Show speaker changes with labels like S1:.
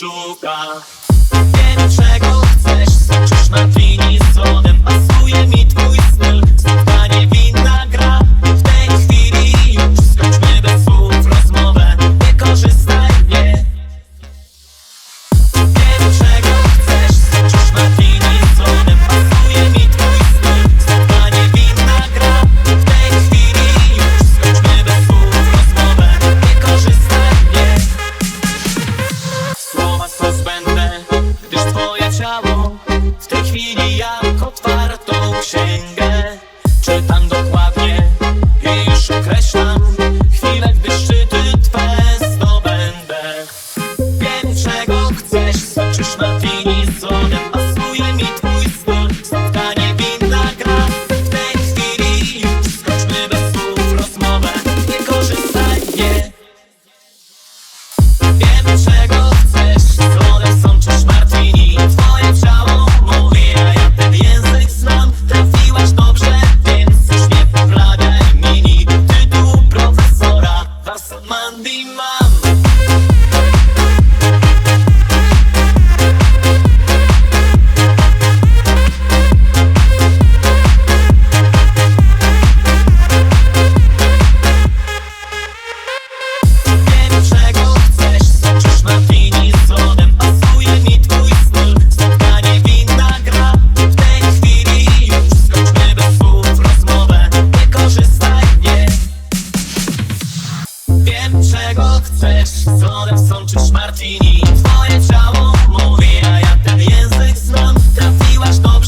S1: szuka. ciało W tej chwili jak otwartą księgę. Czytam dokładnie i już określam Chwilę, gdy szczyty twe zdobędę. Wiem, czego chcesz, zobaczysz na finisz kończysz martini Twoje ciało. Mówi, a ja ten język znam. Trafiłaś do